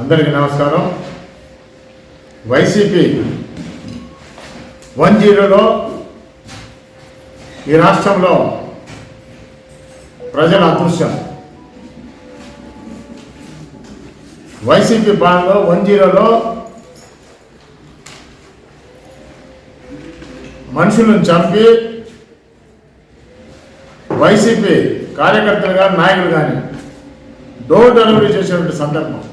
అందరికీ నమస్కారం. YCP one జీరోలో ఈ రాష్ట్రంలో ప్రజల అదృశ్యం వైసీపీ పాలనలో వన్ జీరోలో మనుషులను చంపి వైసీపీ కార్యకర్తలు కానీ నాయకులు కానీ డోర్ డెలివరీ చేసేటువంటి సందర్భం.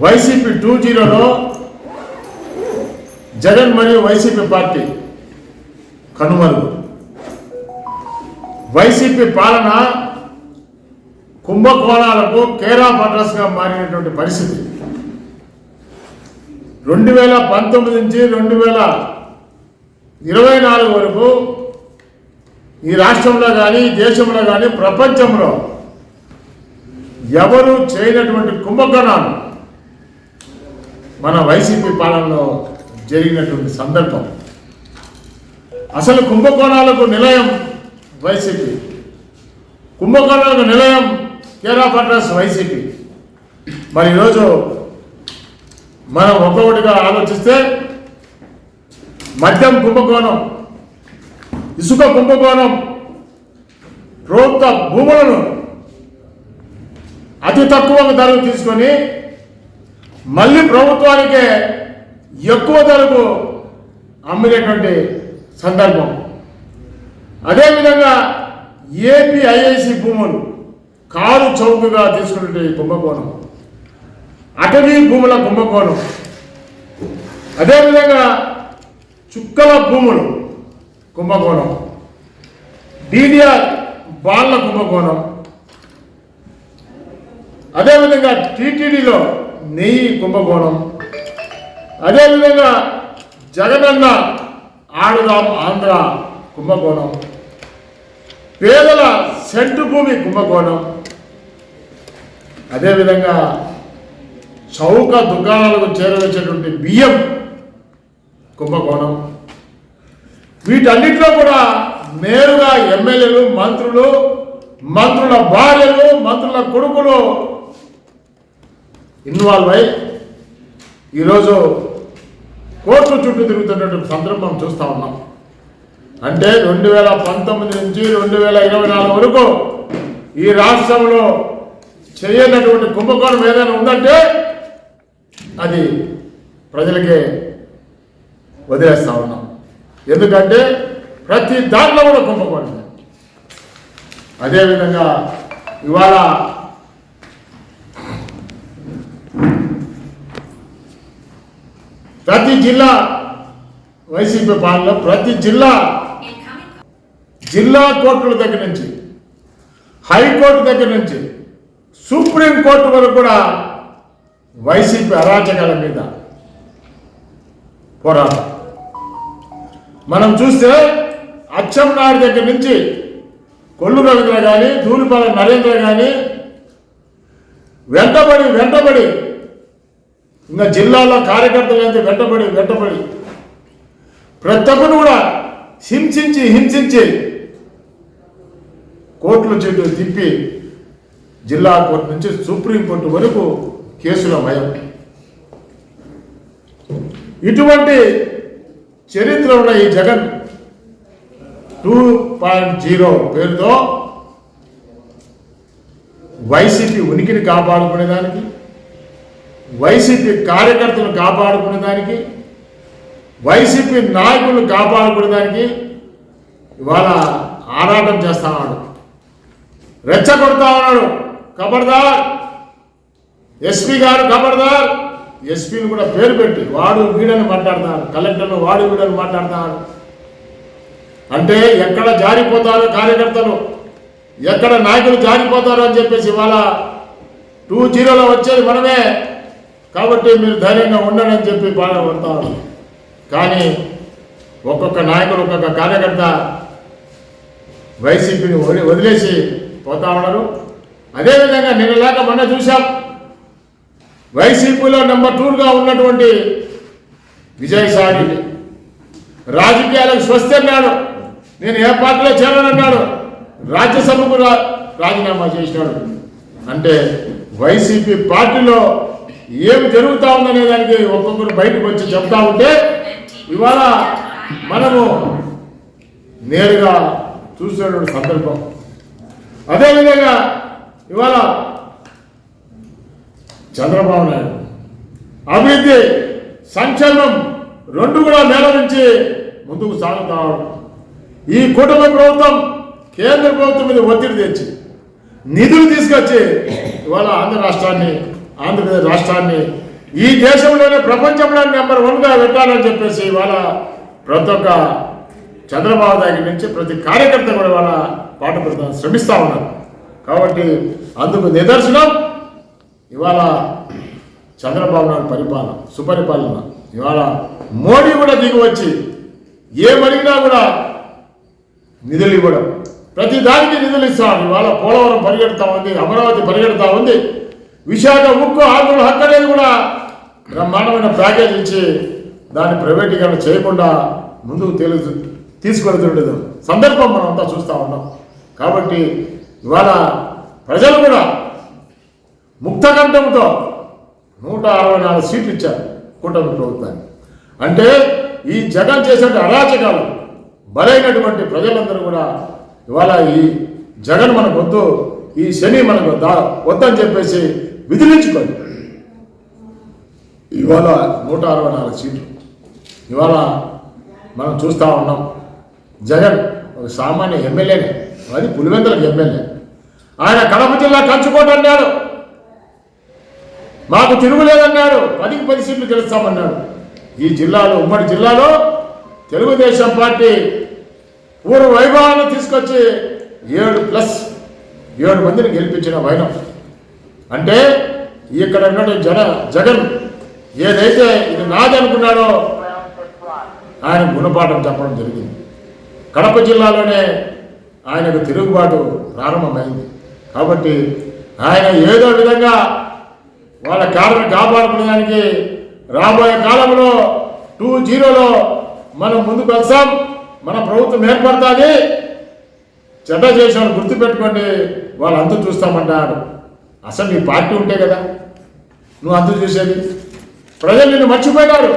వైసీపీ టూ జీరోలో జగన్ మరియు వైసీపీ పార్టీ కనుమరుగు. వైసీపీ పాలన కుంభకోణాలకు కేరా అడ్రస్గా మారినటువంటి పరిస్థితి. రెండు వేల పంతొమ్మిది నుంచి రెండు వేల ఇరవై నాలుగు వరకు ఈ రాష్ట్రంలో కానీ దేశంలో కానీ ప్రపంచంలో ఎవరు చేయనటువంటి కుంభకోణాలు మన వైసీపీ పాలనలో జరిగినటువంటి సందర్భం. అసలు కుంభకోణాలకు నిలయం వైసీపీ. కుంభకోణాలకు నిలయం కేరా పట్రాస్ వైసీపీ. మరి ఈరోజు మనం ఒక్కొక్కటిగా ఆలోచిస్తే మద్యం కుంభకోణం ఇసుక కుంభకోణం ప్రభుత్వ భూములను అతి తక్కువ ధరకు తీసుకొని మళ్ళీ ప్రభుత్వానికే ఎక్కువ ధరకు అమ్మినటువంటి సందర్భం. అదేవిధంగా ఏపీ ఐఐసి భూములు కారు చౌకగా తీసుకునే కుంభకోణం అటవీ భూముల కుంభకోణం అదేవిధంగా చుక్కల భూములు కుంభకోణం డీడీఆర్ బాళ్ళ కుంభకోణం అదేవిధంగా టీటీడీలో నెయ్యి కుంభకోణం. అదేవిధంగా జగనన్న ఆడుదాం ఆంధ్ర కుంభకోణం. పేదల సెంటు భూమి కుంభకోణం. అదేవిధంగా చౌక దుకాణాలకు చేరవచ్చేటువంటి బియ్యం కుంభకోణం. వీటన్నిటిలో కూడా నేరుగా ఎమ్మెల్యేలు మంత్రులు మంత్రుల భార్యలు మంత్రుల కొడుకులు ఇన్వాల్వ్ అయి ఈరోజు కోర్టు చుట్టూ తిరుగుతున్నటువంటి సందర్భం చూస్తూ ఉన్నాం. అంటే రెండు వేల పంతొమ్మిది నుంచి రెండు వేల ఇరవై నాలుగు వరకు ఈ రాష్ట్రంలో చేయనటువంటి కుంభకోణం ఏదైనా ఉందంటే అది ప్రజలకే వదిలేస్తూ ఉన్నాం. ఎందుకంటే ప్రతి దాంట్లో కూడా కుంభకోణం అదేవిధంగా ఇవాళ ప్రతి జిల్లా వైసీపీ పాలనలో ప్రతి జిల్లా జిల్లా కోర్టుల దగ్గర నుంచి హైకోర్టు దగ్గర నుంచి సుప్రీం కోర్టు వరకు కూడా వైసీపీ అరాచకాల మీద పోరాటం. మనం చూస్తే అచ్చెన్నాయుడు దగ్గర నుంచి కొల్లు రవీంద్ర కానీ ధూళిపాల నరేంద్ర కానీ వెంటబడి వెంటబడి ఇంకా జిల్లాలో కార్యకర్తలు అయితే వెంటబడి వెంటబడి. ప్రతి ఒక్కరు కూడా హింసించి హింసించి కోర్టుల చెట్టు తిప్పి జిల్లా కోర్టు నుంచి సుప్రీం కోర్టు వరకు కేసుల భయం. ఇటువంటి చరిత్ర ఉన్న ఈ జగన్ టూ పాయింట్ జీరో పేరుతో వైసీపీ ఉనికిని కాపాడుకునేదానికి వైసీపీ కార్యకర్తలను కాపాడుకునేదానికి వైసీపీ నాయకులను కాపాడుకునేదానికి ఇవాళ ఆరాటం చేస్తా ఉన్నాడు. రెచ్చగొడతా ఉన్నాడు కబర్దార్. ఎస్పీ గారు కబర్దార్. ఎస్పీని కూడా పేరు పెట్టి వాడు వీడని మాట్లాడుతున్నాడు కలెక్టర్ను వాడు వీడని మాట్లాడుతున్నాడు అంటే ఎక్కడ జారిపోతారో కార్యకర్తలు ఎక్కడ నాయకులు జారిపోతారో అని చెప్పేసి ఇవాళ టూ జీరోలో వచ్చేది మనమే. కాబట్టి మీరు ధైర్యంగా ఉండండి అని చెప్పి బాధపడతారు కానీ ఒక్కొక్క నాయకుడు ఒక్కొక్క కార్యకర్త వైసీపీని వదిలి వదిలేసి పోతా ఉన్నారు. అదేవిధంగా నిన్నలాగా మొన్న చూసాం వైసీపీలో నెంబర్ టూగా ఉన్నటువంటి విజయసాయి రాజకీయాలకు స్వస్తి అన్నాడు. నేను ఏ పార్టీలో చేరనన్నాడు రాజ్యసభకు రాజీనామా చేసినాడు. అంటే వైసీపీ పార్టీలో ఏమి జరుగుతూ ఉందనే దానికి ఒక్కొక్కరు బయటకు వచ్చి చెప్తా ఉంటే ఇవాళ మనము నేరుగా చూసేటువంటి సందర్భం. అదేవిధంగా ఇవాళ చంద్రబాబు నాయుడు అభివృద్ధి సంక్షేమం రెండు కూడా మేళ నుంచి ముందుకు సాగుతా ఈ కూటమి ప్రభుత్వం కేంద్ర ప్రభుత్వం మీద ఒత్తిడి తెచ్చి నిధులు తీసుకొచ్చి ఇవాళ ఆంధ్ర రాష్ట్రాన్ని ఆంధ్రప్రదేశ్ రాష్ట్రాన్ని ఈ దేశంలోనే ప్రపంచంలో నెంబర్ వన్గా పెట్టాలని చెప్పేసి ఇవాళ ప్రతి ఒక్క చంద్రబాబు దగ్గర నుంచి ప్రతి కార్యకర్త కూడా ఇవాళ పాట పెడతా శ్రమిస్తూ ఉన్నారు. కాబట్టి అందుకు నిదర్శనం. ఇవాళ చంద్రబాబు నాయుడు పరిపాలన సుపరిపాలన. ఇవాళ మోడీ కూడా దిగి వచ్చి ఏమడిగినా కూడా నిధులు ఇవ్వడం. ప్రతి దానికి నిధులు ఇస్తాం. ఇవాళ పోలవరం పరిగెడతా ఉంది అమరావతి పరిగెడతా ఉంది. విశాఖ ఉక్కు ఆకులు హక్కు అనేది కూడా బ్రహ్మాండమైన ప్యాకేజ్ ఇచ్చి దాన్ని ప్రైవేటీకరణ చేయకుండా ముందుకు తెలుసు తీసుకెళ్తుండేది సందర్భం మనం అంతా చూస్తూ ఉన్నాం. కాబట్టి ఇవాళ ప్రజలు కూడా ముక్తకంఠంతో నూట అరవై నాలుగు సీట్లు ఇచ్చారు కూటమి ప్రభుత్వానికి. అంటే ఈ జగన్ చేసే అరాచకాలు బలైనటువంటి ప్రజలందరూ కూడా ఇవాళ ఈ జగన్ మనకు వద్దు ఈ శని మనకు దా వద్దని చెప్పేసి విదిలించుకోండి. ఇవాళ నూట అరవై నాలుగు సీట్లు. ఇవాళ మనం చూస్తూ ఉన్నాం జగన్ ఒక సామాన్య ఎమ్మెల్యేనే అది పులివెందులకు ఎమ్మెల్యే. ఆయన కడప జిల్లా కంచుకోట అన్నాడు మాకు తిరుగులేదన్నాడు. పదికి పది సీట్లు గెలుస్తామన్నాడు. ఈ జిల్లాలో ఉమ్మడి జిల్లాలో తెలుగుదేశం పార్టీ పూర్వ వైభవాన్ని తీసుకొచ్చి ఏడు ప్లస్ ఏడు మందిని గెలిపించిన వైనం. అంటే ఇక్కడ ఉన్నాడు జన జగన్ ఏదైతే ఇది నాదనుకున్నాడో ఆయన గుణపాఠం చెప్పడం జరిగింది. కడప జిల్లాలోనే ఆయనకు తిరుగుబాటు ప్రారంభమైంది. కాబట్టి ఆయన ఏదో విధంగా వాళ్ళ కారణం కాపాడుకునేదానికి రాబోయే కాలంలో టూ జీరోలో మనం ముందుకు వస్తాం మన ప్రభుత్వం ఏర్పడుతుంది. చెడ్డ చేసిన గుర్తుపెట్టుకోండి వాళ్ళు అంతు చూస్తామంటారు. అసలు నీ పార్టీ ఉంటే కదా నువ్వు అందరు చూసేది. ప్రజలు నిన్ను మర్చిపోయినారు.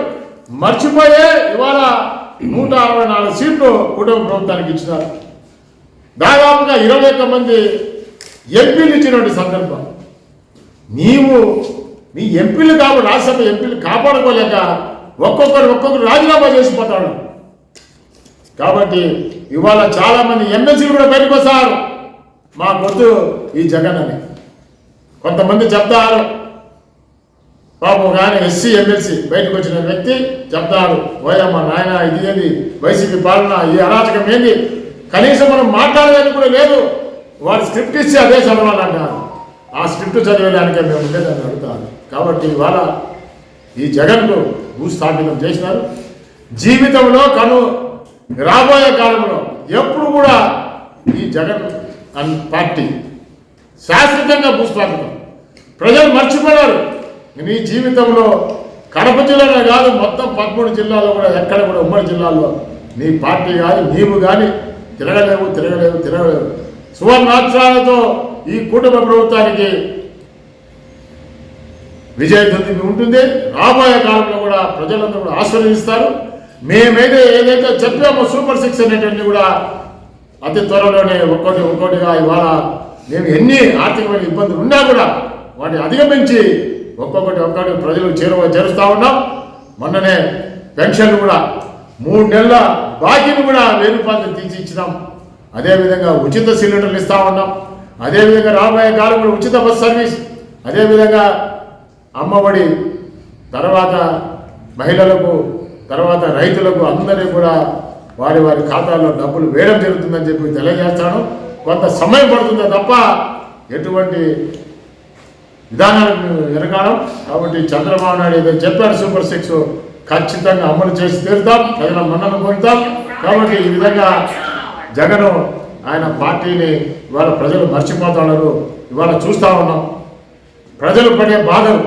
మర్చిపోయే ఇవాళ నూట అరవై నాలుగు సీట్లు కుటుంబ ప్రభుత్వానికి ఇచ్చినారు. దాదాపుగా ఇరవై ఒక్క మంది ఎంపీలు ఇచ్చినటువంటి సందర్భం. నీవు నీ ఎంపీలు కావు రాజ్యసభ ఎంపీలు కాపాడుకోలేక ఒక్కొక్కరు ఒక్కొక్కరు రాజీనామా చేసిపోతాడు కాబట్టి ఇవాళ చాలామంది ఎమ్మెల్సీలు కూడా బయటకు వస్తారు. మాకొద్దు ఈ జగన్ అని. కొంతమంది చెప్తారు. పాపం కానీ ఎస్సీ ఎమ్మెల్సీ బయటకు వచ్చిన వ్యక్తి చెప్తాడు ఓయమ్మ నాయన ఇది ఏది? వైసీపీ పాలన ఈ అరాచకం ఏంది? కనీసం మనం మాట్లాడేది కూడా లేదు. వాడు స్క్రిప్ట్ ఇచ్చి అదే చదవాలంటారు ఆ స్క్రిప్ట్ చదివేదానికే మేము లేదని అడుగుతాను కాబట్టి ఇవాళ ఈ జగన్కు భూస్థాపితం చేసినారు. జీవితంలో కను రాబోయే కాలంలో ఎప్పుడు కూడా ఈ జగన్ అన్ పార్టీ శాశ్వతంగా భూస్థాపితం. ప్రజలు మర్చిపోయారు. నీ జీవితంలో కడప జిల్లాలో కాదు మొత్తం పదమూడు జిల్లాలో కూడా ఎక్కడ కూడా ఉమ్మడి జిల్లాలో నీ పార్టీ కానీ నీవు కానీ తిరగలేవు తిరగలేవు తిరగలేవు సువర్ణాక్షరాలతో ఈ కుటుంబ ప్రభుత్వానికి విజయదుంది ఉంటుంది. రాబోయే కాలంలో కూడా ప్రజలందరూ కూడా ఆశీర్వదిస్తారు. మేమైతే ఏదైతే చెప్పామో సూపర్ సిక్స్ అనేటువంటి కూడా అతి త్వరలోనే ఒక్కోటి ఒక్కోటిగా ఇవాళ మేము ఎన్ని ఆర్థికమైన ఇబ్బందులు ఉన్నా కూడా వాటిని అధిగమించి ఒక్కొక్కటి ఒక్కటి ప్రజలు చేరువ చేరుస్తూ ఉన్నాం. మొన్ననే పెన్షన్లు కూడా మూడు నెలల బాకీని కూడా వెయ్యి రూపాయలు తీసి ఇచ్చినాం. అదేవిధంగా ఉచిత సిలిండర్లు ఇస్తూ ఉన్నాం. అదేవిధంగా రాబోయే కాలంలో ఉచిత బస్ సర్వీస్. అదేవిధంగా అమ్మఒడి తర్వాత మహిళలకు తర్వాత రైతులకు అందరికీ కూడా వారి వారి ఖాతాల్లో డబ్బులు వేయడం జరుగుతుందని చెప్పి తెలియజేస్తాను. కొంత సమయం పడుతుందే తప్ప ఎటువంటి విధానాలకు మేము ఎరగాలం కాబట్టి చంద్రబాబు నాయుడు ఏదో చెప్పాడు సూపర్ సిక్స్ ఖచ్చితంగా అమలు చేసి తీరుతాం ప్రజల మన్నను పొందుతాం కాబట్టి ఈ విధంగా జగన్ ఆయన పార్టీని ఇవాళ ప్రజలు మర్చిపోతున్నారు. ఇవాళ చూస్తూ ఉన్నాం. ప్రజలు పడే బాధలు.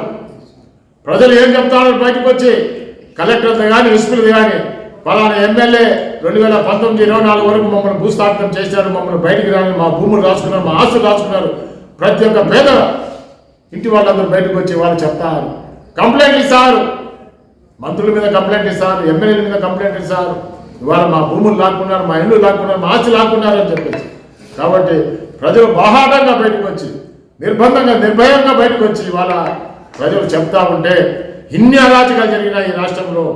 ప్రజలు ఏం చెప్తారో బయటకు వచ్చి కలెక్టర్లు కానీ ఎస్పీలు కానీ పలానా ఎమ్మెల్యే రెండు వేల పంతొమ్మిది ఇరవై నాలుగు వరకు మమ్మల్ని భూస్థాపితం చేశారు మమ్మల్ని బయటికి రాని మా భూములు రాసుకున్నారు మా ఆస్తులు రాసుకున్నారు. ప్రతి ఒక్క పేద ఇంటి వాళ్ళందరూ బయటకు వచ్చి వాళ్ళు చెప్తారు. కంప్లైంట్ ఇస్తారు. మంత్రుల మీద కంప్లైంట్ ఇస్తారు ఎమ్మెల్యేల మీద కంప్లైంట్ ఇస్తారు. ఇవాళ మా భూములు లాక్కున్నారు మా ఇల్లు లాక్కున్నారు మా ఆస్తి లాక్కున్నారు అని చెప్పేసి. కాబట్టి ప్రజలు బాహాటంగా బయటకు వచ్చి నిర్బంధంగా నిర్భయంగా బయటకు వచ్చి ఇవాళ ప్రజలు చెప్తా ఉంటే ఇన్ని అరాచకాలు జరిగినాయి ఈ రాష్ట్రంలో.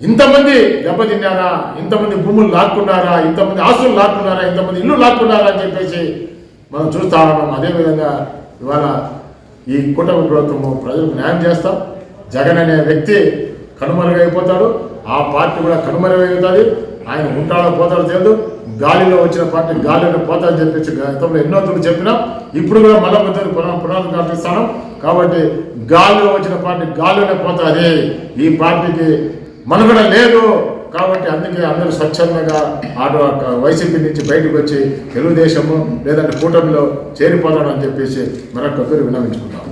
ఇంతమంది దెబ్బతిన్నారా? ఇంతమంది భూములు లాక్కున్నారా? ఇంతమంది ఆస్తులు లాక్కున్నారా? ఇంతమంది ఇల్లు లాక్కున్నారా అని చెప్పేసి మనం చూస్తా ఉన్నాం. అదేవిధంగా ఇవాళ ఈ కూటమి ప్రభుత్వము ప్రజలకు న్యాయం చేస్తాం. జగన్ అనే వ్యక్తి కనుమరుగైపోతాడు. ఆ పార్టీ కూడా కనుమరుగైపోతుంది. ఆయన ఉంటాడో పోతాడో తెలియదు. గాలిలో వచ్చిన పార్టీ గాలిలో పోతాడని చెప్పేసి గతంలో ఎన్నో తూర్లు చెప్పినా ఇప్పుడు కూడా మళ్ళా కొద్దిగా పునా పునాదులు కల్పిస్తాను కాబట్టి గాలిలో వచ్చిన పార్టీ గాలిలోనే పోతుంది. ఈ పార్టీకి మనుగడ లేదు. కాబట్టి అందుకే అందరూ స్వచ్ఛందంగా ఆడ వైసీపీ నుంచి బయటకు వచ్చి తెలుగుదేశము లేదంటే కూటమిలో చేరిపోతాడని చెప్పేసి మరొక విన్నవించుకుంటాం